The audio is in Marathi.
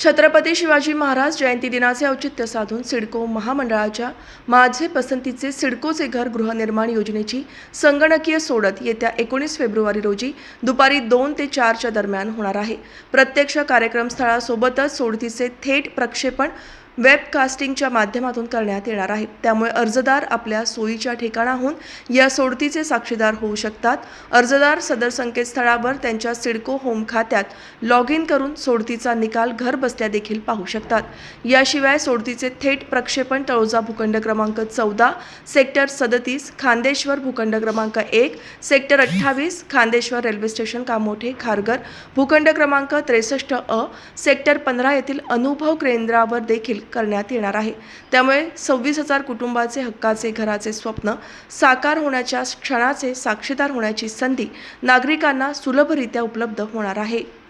छत्रपती शिवाजी महाराज जयंती दिनाचे औचित्य साधून सिडको महामंडळाच्या माझे पसंतीचे सिडकोचे घर गृहनिर्माण योजनेची संगणकीय सोडत येत्या एकोणीस फेब्रुवारी रोजी दुपारी दोन ते चारच्या दरम्यान होणार आहे. प्रत्यक्ष कार्यक्रम स्थळासोबतच सोडतीचे थेट प्रक्षेपण वेबकास्टिंगच्या माध्यमातून करण्यात येणार आहे. त्यामुळे अर्जदार आपल्या सोयीच्या ठिकाणाहून या सोडतीचे साक्षीदार होऊ शकतात. अर्जदार सदर संकेतस्थळावर त्यांच्या सिडको होम खात्यात लॉग इन करून सोडतीचा निकाल घर बसल्या देखील पाहू शकतात. याशिवाय सोडतीचे थेट प्रक्षेपण तळोजा भूखंड क्रमांक चौदा सेक्टर सदतीस खांदेश्वर भूखंड क्रमांक एक सेक्टर अठ्ठावीस खांदेश्वर रेल्वे स्टेशन कामोठे खारघर भूखंड क्रमांक त्रेसष्ट अ सेक्टर पंधरा येथील अनुभव केंद्रावर देखील करण्यात येणार आहे. त्यामुळे सव्वीस हजार कुटुंबाचे हक्काचे घराचे स्वप्न साकार होण्याच्या क्षणाचे साक्षीदार होण्याची संधी नागरिकांना सुलभरित्या उपलब्ध होणार आहे.